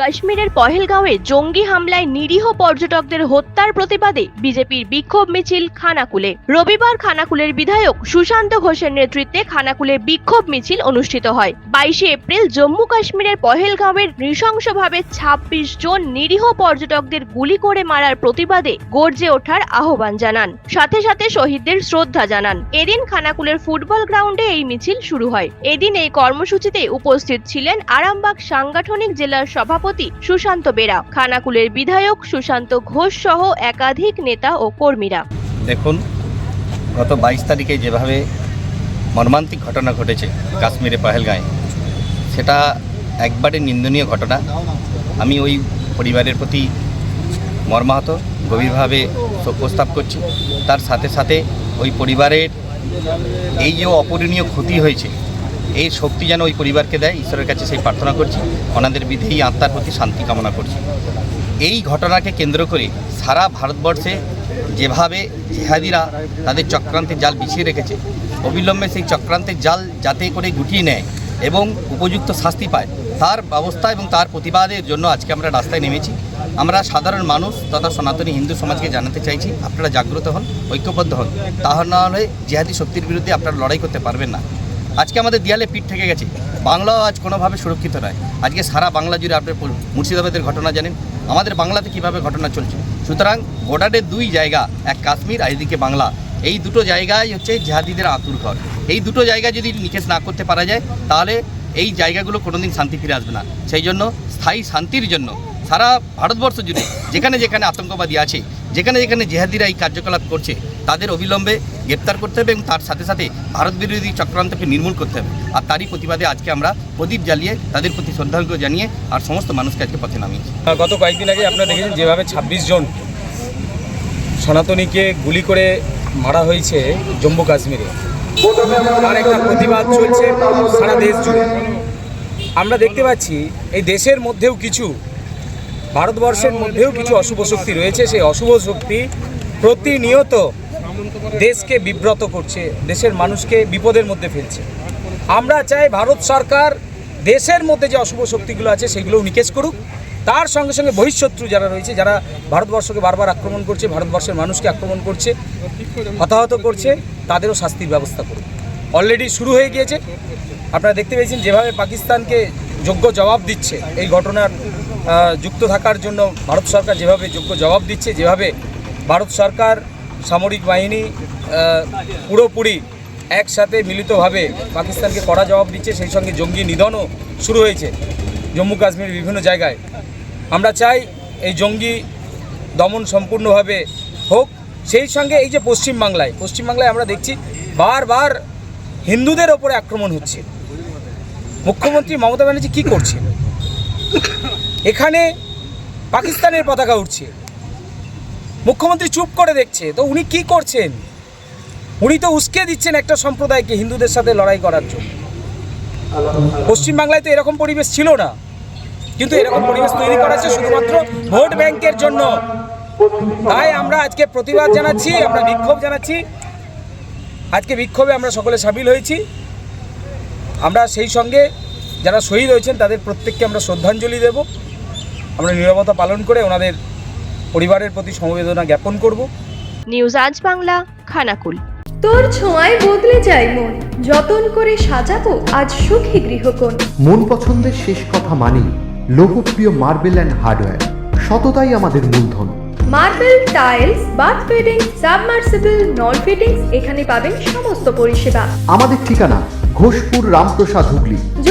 কাশ্মীরের পহেলগাঁওয়ে জঙ্গি হামলায় নিরীহ পর্যটকদের হত্যার প্রতিবাদে বিজেপির বিক্ষোভ মিছিল খানাকুলে। রবিবার খানাকুলের বিধায়ক সুশান্ত ঘোষের নেতৃত্বে খানাকুলে বিক্ষোভ মিছিল অনুষ্ঠিত হয়। বাইশে এপ্রিল জম্মু কাশ্মীরের পহেলগাঁওয়ের নৃশংসভাবে ছাব্বিশ জন নিরীহ পর্যটকদের গুলি করে মারার প্রতিবাদে গর্জে ওঠার আহ্বান জানান। সাথে সাথে শহীদদের শ্রদ্ধা জানান। এদিন খানাকুলের ফুটবল গ্রাউন্ডে এই মিছিল শুরু হয়। এদিন এই কর্মসূচিতে উপস্থিত ছিলেন আরামবাগ সাংগঠনিক জেলার সভাপতি সুশান্ত বেরা, খানাকুলের বিধায়ক সুশান্ত ঘোষ সহ একাধিক নেতা ও কর্মীরা। দেখুন, গত বাইশ তারিখে যেভাবে মর্মান্তিক ঘটনা ঘটেছে কাশ্মীরে পাহেলগাঁয়ে, সেটা একবারে নিন্দনীয় ঘটনা। আমি ওই পরিবারের প্রতি মর্মাহত, গভীরভাবে শোক প্রস্তাব করছি। তার সাথে সাথে ওই পরিবারের এই যে অপূরণীয় ক্ষতি হয়েছে এই শক্তি যেন ওই পরিবারকে দেয়, ঈশ্বরের কাছে সেই প্রার্থনা করছি ওনাদের বিধেয়ী আত্মার প্রতি শান্তি কামনা করছি। এই ঘটনাকে কেন্দ্র করে সারা ভারতবর্ষে যেভাবে জেহাদিরা তাদের চক্রান্তের জাল বিছিয়ে রেখেছে, অবিলম্বে সেই চক্রান্তের জাল যাতে করে গুটিয়ে নেয় এবং উপযুক্ত শাস্তি পায়, তার ব্যবস্থা এবং তার প্রতিবাদের জন্য আজকে আমরা রাস্তায় নেমেছি। আমরা সাধারণ মানুষ তথা সনাতনী হিন্দু সমাজকে জানাতে চাইছি, আপনারা জাগ্রত হন, ঐক্যবদ্ধ হন। তাহা জেহাদি শক্তির বিরুদ্ধে আপনারা লড়াই করতে পারবেন না। আজকে আমাদের দেয়ালে পিঠ থেকে গেছে। বাংলাও আজ কোনোভাবে সুরক্ষিত নয়। আজকে সারা বাংলা জুড়ে আপনি পড়ুন, মুর্শিদাবাদের ঘটনা জানেন। আমাদের বাংলাতে কীভাবে ঘটনা চলছে? সুতরাং বর্ডারের দুই জায়গা এক কাশ্মীর আর এদিকে বাংলা। এই দুটো জায়গায় হচ্ছে জেহাদিদের আতুর ঘর। এই দুটো জায়গা যদি নিকেশ না করতে পারা যায় তাহলে এই জায়গাগুলো কোনোদিন শান্তি ফিরে আসবে না। সেই জন্য স্থায়ী শান্তির জন্য সারা ভারতবর্ষ জুড়ে যেখানে যেখানে আতঙ্কবাদী আছে যেখানে যেখানে জেহাদিরা এই কার্যকলাপ করছে তাদের অবিলম্বে গ্রেপ্তার করতে হবে এবং তার সাথে সাথে ভারত বিরোধী চক্রান্তকে নির্মূল করতে হবে। আর তারই প্রতিবাদে আজকে আমরা প্রদীপ জ্বালিয়ে তাদের প্রতি শ্রদ্ধার্ঘ্য জানিয়ে আর সমস্ত মানুষকে আজকে পথে নামিয়েছি গত কয়েকদিন আগে আপনারা দেখেছেন যেভাবে ২৬ জন সনাতনীকে গুলি করে মারা হয়েছে জম্মু কাশ্মীরে। তার একটা প্রতিবাদ চলছে সারা দেশ জুড়ে। আমরা দেখতে পাচ্ছি এই দেশের মধ্যেও কিছু, ভারতবর্ষের মধ্যেও কিছু অশুভ শক্তি রয়েছে। সেই অশুভ শক্তি প্রতিনিয়ত দেশকে বিব্রত করছে, দেশের মানুষকে বিপদের মধ্যে ফেলছে। আমরা চাই ভারত সরকার দেশের মধ্যে যে অশুভ শক্তিগুলো আছে সেগুলো নিকেশ করুক। তার সঙ্গে সঙ্গে বহিঃশত্রু যারা রয়েছে, যারা ভারতবর্ষকে বারবার আক্রমণ করছে, ভারতবর্ষের মানুষকে আক্রমণ করছে, হতাহত করছে, তাদেরও শাস্তির ব্যবস্থা করুক। অলরেডি শুরু হয়ে গিয়েছে। আপনারা দেখতে পেয়েছেন, যেভাবে পাকিস্তানকে যোগ্য জবাব দিচ্ছে, এই ঘটনার যুক্ত থাকার জন্য ভারত সরকার যেভাবে যোগ্য জবাব দিচ্ছে, যেভাবে ভারত সরকার সামরিক বাহিনী পুরোপুরি একসাথে মিলিতভাবে পাকিস্তানকে কড়া জবাব দিচ্ছে, সেই সঙ্গে জঙ্গি নিধনও শুরু হয়েছে জম্মু কাশ্মীরের বিভিন্ন জায়গায়। আমরা চাই এই জঙ্গি দমন সম্পূর্ণভাবে হোক। সেই সঙ্গে এই যে পশ্চিমবাংলায় পশ্চিমবাংলায় আমরা দেখছি বারবার হিন্দুদের ওপরে আক্রমণ হচ্ছে। মুখ্যমন্ত্রী মমতা ব্যানার্জি কী করছে? এখানে পাকিস্তানের পতাকা উঠছে। মুখ্যমন্ত্রী চুপ করে দেখছে। তো উনি কি করছেন? উনি তো উস্কে দিচ্ছেন একটা সম্প্রদায়কে হিন্দুদের সাথে লড়াই করার জন্য। পশ্চিমবাংলায় তো এরকম পরিবেশ ছিল না। কিন্তু এরকম পরিবেশ তৈরি করা হচ্ছে শুধুমাত্র ভোট ব্যাংকের জন্য। তাই আমরা আজকে প্রতিবাদ জানাচ্ছি, আমরা বিক্ষোভ জানাচ্ছি। আজকে বিক্ষোভে আমরা সকলে সামিল হয়েছি। আমরা সেই সঙ্গে যারা শহীদ হয়েছেন, তাদের প্রত্যেককে আমরা শ্রদ্ধাঞ্জলি দেব। আমরা নিরবতা পালন করে ওনাদের পরিবারের প্রতি সমবেদনা জ্ঞাপন করব। নিউজ আজ বাংলা খানাকুল। তোর ছোঁয়ায় বদলে যায় মন। যতন করে সাজাবো আজ সুখী গৃহকোণ। মন পছন্দের শেষ কথা মানি লোকপ্রিয় মার্বেল অ্যান্ড হার্ডওয়্যার। সততাই আমাদের মূলধন। Marble tiles bath fitting submersible নল ফিটিংস এখানে পাবেন সমস্ত পরিষেবা। আমাদের ঠিকানা ঘোষপুর রামপ্রসাদ হুগলি।